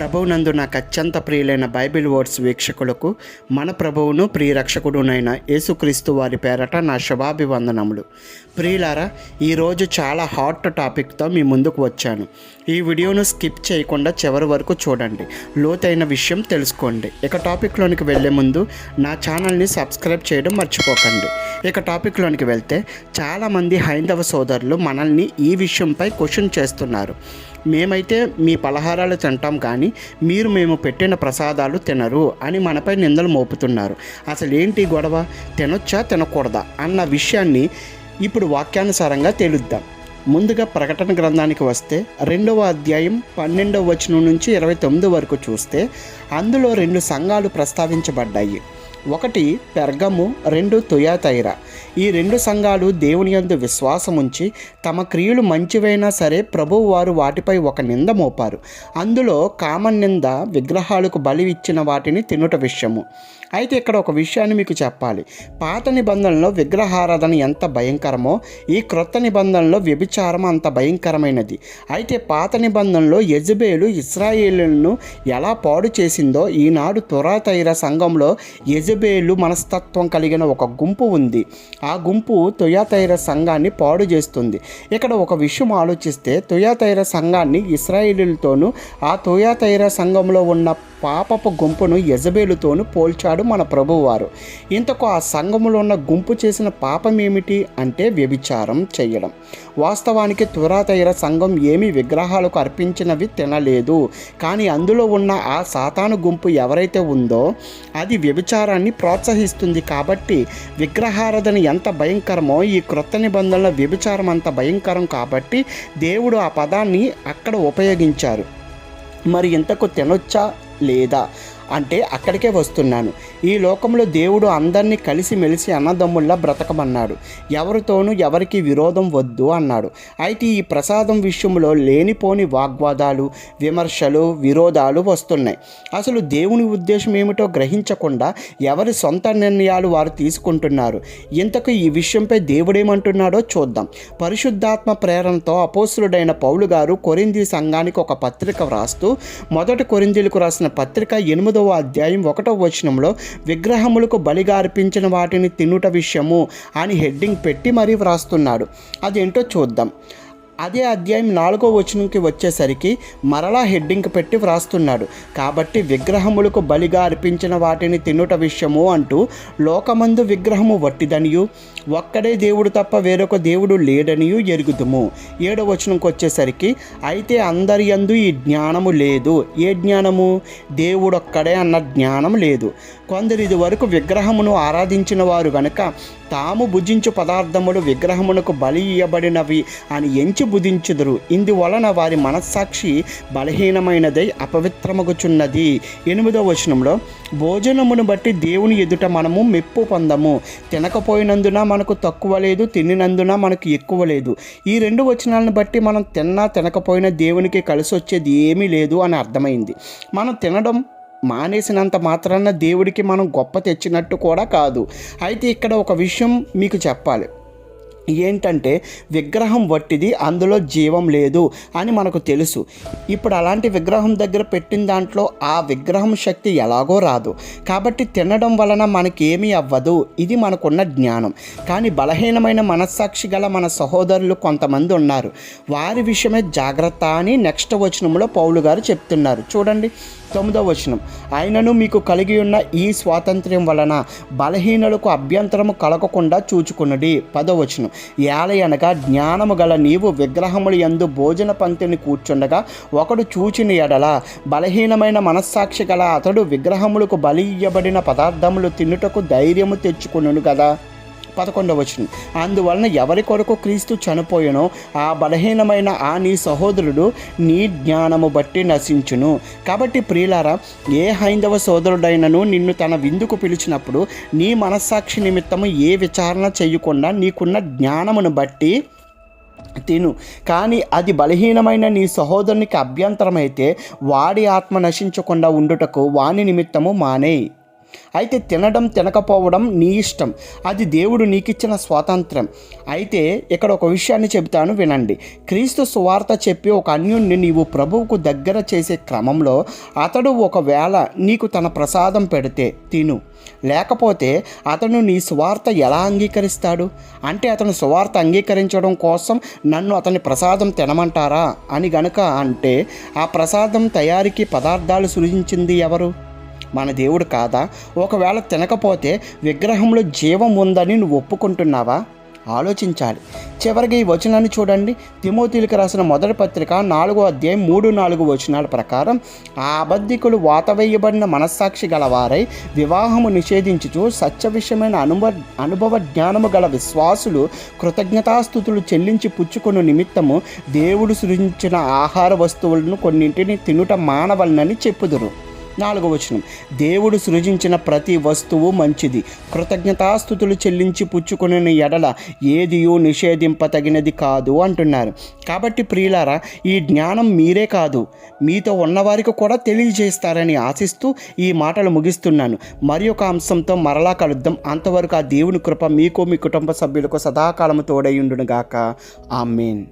ప్రభువునందు నాకు అత్యంత ప్రియులైన బైబిల్ వర్డ్స్ వీక్షకులకు మన ప్రభువును ప్రియరక్షకుడునైన యేసుక్రీస్తు వారి పేరట నా శుభాభివందనములు. ప్రియులారా ఈరోజు చాలా హాట్ టాపిక్తో మీ ముందుకు వచ్చాను. ఈ వీడియోను స్కిప్ చేయకుండా చివరి వరకు చూడండి. లోతైన విషయం తెలుసుకోండి. ఇక టాపిక్లోనికి వెళ్ళే ముందు నా ఛానల్ని సబ్స్క్రైబ్ చేయడం మర్చిపోకండి. ఇక టాపిక్లోనికి వెళ్తే చాలామంది హైందవ సోదరులు మనల్ని ఈ విషయంపై క్వశ్చన్ చేస్తున్నారు. మేమైతే మీ పలహారాలు తింటాం కానీ మీరు మేము పెట్టిన ప్రసాదాలు తినరు అని మనపై నిందలు మోపుతున్నారు. అసలు ఏంటి గొడవ? తినొచ్చా? తినకూడదా? అన్న విషయాన్ని ఇప్పుడు వాక్యానుసారంగా తేలుద్దాం. ముందుగా ప్రకటన గ్రంథానికి వస్తే రెండవ అధ్యాయం పన్నెండవ వచనం నుంచి ఇరవై తొమ్మిది వరకు చూస్తే అందులో రెండు సంఘాలు ప్రస్తావించబడ్డాయి. ఒకటి పెర్గము రెండు తుయాతైరా. ఈ రెండు సంఘాలు దేవుని యందు విశ్వాసం ఉంచి తమ క్రియలు మంచివైనా సరే ప్రభువు వారు వాటిపై ఒక నింద మోపారు. అందులో కామన్ నింద విగ్రహాలకు బలి ఇచ్చిన వాటిని తినుట విషయము. అయితే ఇక్కడ ఒక విషయాన్ని మీకు చెప్పాలి. పాత నిబంధనలో విగ్రహారాధన ఎంత భయంకరమో ఈ క్రొత్త నిబంధనలో వ్యభిచారం అంత భయంకరమైనది. అయితే పాత నిబంధనలో యజబేలు ఇస్రాయేలులను ఎలా పాడు చేసిందో ఈనాడు తురాతైర సంఘంలో యజబేలు మనస్తత్వం కలిగిన ఒక గుంపు ఉంది. ఆ గుంపు తొయాతైర సంఘాన్ని పాడు చేస్తుంది. ఇక్కడ ఒక విషయం ఆలోచిస్తే తొయాతైర సంఘాన్ని ఇస్రాయిలీలతోనూ ఆ తొయాతైర సంఘంలో ఉన్న పాపపు గుంపును యజబేలుతోను పోల్చాడు మన ప్రభువారు. ఇంతకు ఆ సంఘములో ఉన్న గుంపు చేసిన పాపం ఏమిటి అంటే వ్యభిచారం చేయడం వాస్తవానికి తురాతైర సంఘం ఏమి విగ్రహాలకు అర్పించినవి తినలేదు. కానీ అందులో ఉన్న ఆ సాతాను గుంపు ఎవరైతే ఉందో అది వ్యభిచారాన్ని ప్రోత్సహిస్తుంది కాబట్టి విగ్రహారాధన ఎంత భయంకరమో ఈ క్రొత్త నిబంధనల వ్యభిచారం అంత భయంకరం కాబట్టి దేవుడు ఆ పదాన్ని అక్కడ ఉపయోగించారు. మరి ఇంతకు తినొచ్చా? లేదా అంటే అక్కడికే వస్తున్నాను. ఈ లోకంలో దేవుడు అందరినీ కలిసి మెలిసి అన్నదమ్ముల్లా బ్రతకమన్నాడు. ఎవరితోనూ ఎవరికి విరోధం వద్దు అన్నాడు. అయితే ఈ ప్రసాదం విషయంలో లేనిపోని వాగ్వాదాలు విమర్శలు విరోధాలు వస్తున్నాయి. అసలు దేవుని ఉద్దేశం ఏమిటో గ్రహించకుండా ఎవరి సొంత నిర్ణయాలు వారు తీసుకుంటున్నారు? ఇంతకు ఈ విషయంపై దేవుడేమంటున్నాడో చూద్దాం. పరిశుద్ధాత్మ ప్రేరణతో అపోసులుడైన పౌలు గారు కొరింది సంఘానికి ఒక పత్రిక వ్రాస్తూ మొదటి కొరిందీలకు రాసిన పత్రిక ఎనిమిదో ఎనిమిదవ అధ్యాయం ఒకటవ వచనంలో విగ్రహములకు బలిగా అర్పించిన వాటిని తినుట విషయము అని హెడ్డింగ్ పెట్టి మరీ వ్రాస్తున్నాడు. అదేంటో చూద్దాం. అదే అధ్యాయం నాలుగో వచనంకి వచ్చేసరికి మరలా హెడ్డింగ్ పెట్టి వ్రాస్తున్నాడు. కాబట్టి విగ్రహములకు బలిగా అర్పించిన వాటిని తినుట విషయము అంటూ లోకమందు విగ్రహము వట్టిదనియు ఒక్కడే దేవుడు తప్ప వేరొక దేవుడు లేడనియు ఎరుగుదుము. ఏడో వచనంకి వచ్చేసరికి అయితే అందరి యందు ఈ జ్ఞానము లేదు. ఏ జ్ఞానము? దేవుడొక్కడే అన్న జ్ఞానం లేదు. కొందరు ఇది వరకు విగ్రహమును ఆరాధించిన వారు కనుక తాము భుజించు పదార్థములు విగ్రహమునకు బలి ఇయ్యబడినవి అని ఎంచి బుధించుదురు. ఇందువలన వారి మనస్సాక్షి బలహీనమైనదై అపవిత్రమగుచున్నది. ఎనిమిదో వచనంలో భోజనమును బట్టి దేవుని ఎదుట మనము మెప్పు పొందము. తినకపోయినందున మనకు తక్కువ లేదు తినినందున మనకు ఎక్కువ లేదు. ఈ రెండు వచనాలను బట్టి మనం తిన్నా తినకపోయినా దేవునికి కలిసి వచ్చేది ఏమీ లేదు అని అర్థమైంది. మనం తినడం మానేసినంత మాత్రాన దేవుడికి మనం గొప్ప తెచ్చినట్టు కూడా కాదు. అయితే ఇక్కడ ఒక విషయం మీకు చెప్పాలి. ఏంటంటే విగ్రహం వట్టిది అందులో జీవం లేదు అని మనకు తెలుసు. ఇప్పుడు అలాంటి విగ్రహం దగ్గర పెట్టిన దాంట్లో ఆ విగ్రహం శక్తి ఎలాగో రాదు. కాబట్టి తినడం వలన మనకి అవ్వదు. ఇది మనకున్న జ్ఞానం. కానీ బలహీనమైన మనస్సాక్షి గల మన సహోదరులు కొంతమంది ఉన్నారు. వారి విషయమే జాగ్రత్త అని నెక్స్ట్ వచనంలో పౌలు గారు చెప్తున్నారు. చూడండి. తొమ్మిదవ వచనం. ఆయనను మీకు కలిగి ఉన్న ఈ స్వాతంత్ర్యం వలన బలహీనులకు అభ్యంతరము కలగకుండా చూచుకున్నది పదవచనం ఏలయనగా జ్ఞానము గల నీవు విగ్రహములు యందు భోజన పంక్తిని కూర్చుండగా ఒకడు చూచిన ఎడల బలహీనమైన మనస్సాక్షి గల అతడు విగ్రహములకు బలి ఇయ్యబడిన పదార్థములు తినుటకు ధైర్యము తెచ్చుకును కదా పదకొండవ వచనం. అందువలన ఎవరి కొరకు క్రీస్తు చనిపోయినో ఆ బలహీనమైన ఆ నీ సహోదరుడు నీ జ్ఞానము బట్టి నశించును. కాబట్టి ప్రియులారా ఏ హైందవ సోదరుడైనను నిన్ను తన విందుకు పిలిచినప్పుడు నీ మనస్సాక్షి నిమిత్తము ఏ విచారణ చేయకుండా నీకున్న జ్ఞానమును బట్టి తిను. కానీ అది బలహీనమైన నీ సహోదరునికి అభ్యంతరమైతే వాడి ఆత్మ నశించకుండా ఉండుటకు వాని నిమిత్తము మానేయి. అయితే తినడం తినకపోవడం నీ ఇష్టం. అది దేవుడు నీకిచ్చిన స్వాతంత్రం. అయితే ఇక్కడ ఒక విషయాన్ని చెబుతాను వినండి. క్రీస్తు సువార్త చెప్పి ఒక అన్యుణ్ణి నీవు ప్రభువుకు దగ్గర చేసే క్రమంలో అతడు ఒకవేళ నీకు తన ప్రసాదం పెడితే తిను. లేకపోతే అతను నీ సువార్త ఎలా అంగీకరిస్తాడు? అంటే అతను సువార్త అంగీకరించడం కోసం నన్ను అతని ప్రసాదం తినమంటారా? అని గనుక అంటే ఆ ప్రసాదం తయారీకి పదార్థాలు సృజించింది ఎవరు? మన దేవుడు కాదా? ఒకవేళ తినకపోతే విగ్రహంలో జీవం ఉందని నువ్వు ఒప్పుకుంటున్నావా? ఆలోచించాలి. చివరికి ఈ వచనాన్ని చూడండి. తిమోతీలకు రాసిన మొదటి పత్రిక నాలుగో అధ్యాయం మూడు నాలుగు వచనాల ప్రకారం ఆ అబద్ధికులు వాతవేయబడిన మనస్సాక్షి గలవారై వివాహము నిషేధించుచు సత్య విషయమైన అనుభవ అనుభవ జ్ఞానము గల విశ్వాసులు కృతజ్ఞతాస్థుతులు చెల్లించి పుచ్చుకున్న నిమిత్తము దేవుడు సృజించిన ఆహార వస్తువులను కొన్నింటిని తినుట మానవలనని చెప్పుదురు. నాలుగో వచనం. దేవుడు సృజించిన ప్రతి వస్తువు మంచిది. కృతజ్ఞతాస్థుతులు చెల్లించి పుచ్చుకునే ఎడల ఏదియూ నిషేధింపతగినది కాదు అంటున్నారు. కాబట్టి ప్రియులారా ఈ జ్ఞానం మీరే కాదు. మీతో ఉన్నవారికి కూడా తెలియజేస్తారని ఆశిస్తూ ఈ మాటలు ముగిస్తున్నాను. మరి ఒక అంశంతో మరలా కలుద్దాం. అంతవరకు ఆ దేవుని కృప మీకు మీ కుటుంబ సభ్యులకు సదాకాలము తోడై ఉండునుగాక. ఆమెన్.